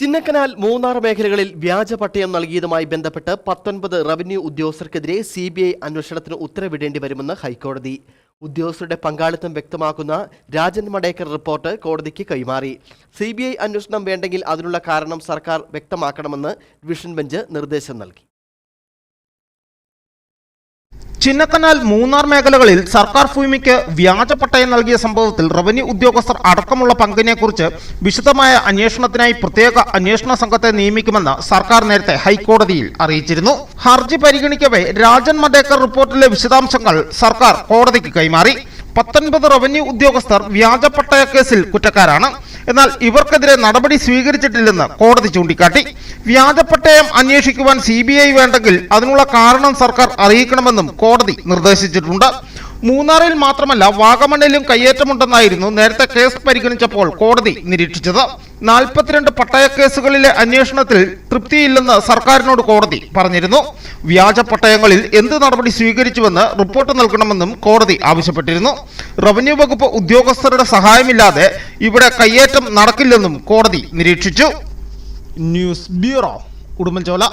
ചിന്നക്കനാൽ മൂന്നാർ മേഖലകളിൽ വ്യാജ പട്ടയം നൽകിയതുമായി ബന്ധപ്പെട്ട് പത്തൊൻപത് റവന്യൂ ഉദ്യോഗസ്ഥർക്കെതിരെ സി ബി ഐ അന്വേഷണത്തിന് ഉത്തരവിടേണ്ടി വരുമെന്ന് ഹൈക്കോടതി. ഉദ്യോഗസ്ഥരുടെ പങ്കാളിത്തം വ്യക്തമാക്കുന്ന രാജൻ മടേക്കർ റിപ്പോർട്ട് കോടതിക്ക് കൈമാറി. സി ബി ഐ അന്വേഷണം വേണ്ടെങ്കിൽ അതിനുള്ള കാരണം സർക്കാർ വ്യക്തമാക്കണമെന്ന് ഡിവിഷൻ ബെഞ്ച് നിർദ്ദേശം നൽകി. ചിന്നക്കനാൽ മൂന്നാർ മേഖലകളിൽ സർക്കാർ ഭൂമിക്ക് വ്യാജ പട്ടയം നൽകിയ സംഭവത്തിൽ റവന്യൂ ഉദ്യോഗസ്ഥർ അടക്കമുള്ള പങ്കിനെക്കുറിച്ച് വിശദമായ അന്വേഷണത്തിനായി പ്രത്യേക അന്വേഷണ സംഘത്തെ നിയമിക്കുമെന്ന് സർക്കാർ നേരത്തെ ഹൈക്കോടതിയിൽ അറിയിച്ചിരുന്നു. ഹർജി പരിഗണിക്കവേ രാജൻ മദേക്കർ റിപ്പോർട്ടിലെ വിശദാംശങ്ങൾ സർക്കാർ കോടതിക്ക് കൈമാറി. പത്തൊൻപത് റവന്യൂ ഉദ്യോഗസ്ഥർ വ്യാജ പട്ടയ കേസിൽ കുറ്റക്കാരാണ്. എന്നാൽ ഇവർക്കെതിരെ നടപടി സ്വീകരിച്ചിട്ടില്ലെന്ന് കോടതി ചൂണ്ടിക്കാട്ടി. വ്യാജപ്പട്ടയം അന്വേഷിക്കുവാൻ സി വേണ്ടെങ്കിൽ അതിനുള്ള കാരണം സർക്കാർ അറിയിക്കണമെന്നും കോടതി നിർദ്ദേശിച്ചിട്ടുണ്ട്. മൂന്നാറിൽ മാത്രമല്ല വാഗമണ്ണിലും കയ്യേറ്റമുണ്ടെന്നായിരുന്നു നേരത്തെ കേസ് പരിഗണിച്ചപ്പോൾ കോടതി നിരീക്ഷിച്ചത്. നാൽപ്പത്തിരണ്ട് പട്ടയ കേസുകളിലെ അന്വേഷണത്തിൽ തൃപ്തിയില്ലെന്ന് സർക്കാരിനോട് കോടതി പറഞ്ഞിരുന്നു. വ്യാജ പട്ടയങ്ങളിൽ എന്ത് നടപടി സ്വീകരിച്ചുവെന്ന് റിപ്പോർട്ട് നൽകണമെന്നും കോടതി ആവശ്യപ്പെട്ടിരുന്നു. റവന്യൂ വകുപ്പ് ഉദ്യോഗസ്ഥരുടെ സഹായമില്ലാതെ ഇവിടെ കയ്യേറ്റം നടക്കില്ലെന്നും കോടതി നിരീക്ഷിച്ചു. News bureau Udumbanchola.